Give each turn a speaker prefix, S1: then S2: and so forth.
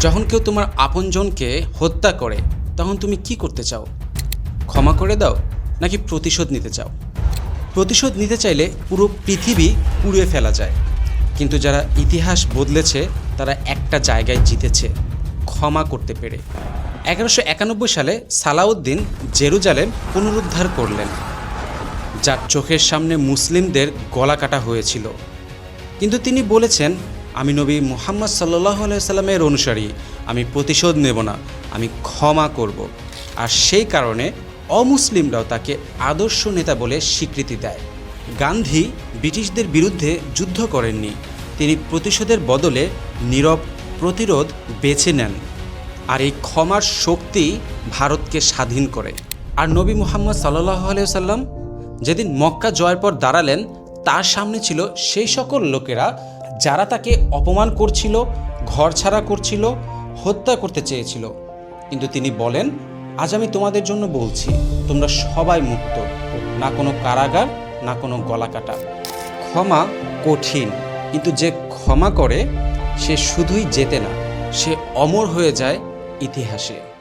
S1: যখন কেউ তোমার আপনজনকে হত্যা করে, তখন তুমি কি করতে চাও? ক্ষমা করে দাও নাকি প্রতিশোধ নিতে চাও? প্রতিশোধ নিতে চাইলে পুরো পৃথিবী পুড়িয়ে ফেলা যায়। কিন্তু যারা ইতিহাস বদলেছে, তারা একটা জায়গায় জিতেছে, ক্ষমা করতে পেরে। এগারোশো একানব্বই সালে সালাউদ্দিন জেরুজালেম পুনরুদ্ধার করলেন, যার চোখের সামনে মুসলিমদের গলা কাটা হয়েছিল। কিন্তু তিনি বলেছেন আমি নবী মুহাম্মদ সাল্লাহ সাল্লামের অনুসারী। আমি প্রতিশোধ নেব না, আমি ক্ষমা করব। আর সেই কারণে অমুসলিমরাও তাকে আদর্শ নেতা বলে স্বীকৃতি দেয়। গান্ধী ব্রিটিশদের বিরুদ্ধে যুদ্ধ করেননি, তিনি প্রতিশোধের বদলে নীরব প্রতিরোধ বেছে নেন। আর এই ক্ষমার শক্তি ভারতকে স্বাধীন করে। আর নবী মুহাম্মদ সাল্লাহ সাল্লাম যেদিন মক্কা জয়ের পর দাঁড়ালেন, তার সামনে ছিল সেই সকল লোকেরা যারা তাকে অপমান করছিল ঘর ছাড়া করছিল, হত্যা করতে চেয়েছিল। কিন্তু তিনি বলেন, আজ আমি তোমাদের জন্য বলছি, তোমরা সবাই মুক্ত, না কোনো কারাগার, না কোনো গলা কাটা ক্ষমা কঠিন, কিন্তু যে ক্ষমা করে, সে শুধুই জেতে না, সে অমর হয়ে যায় ইতিহাসে।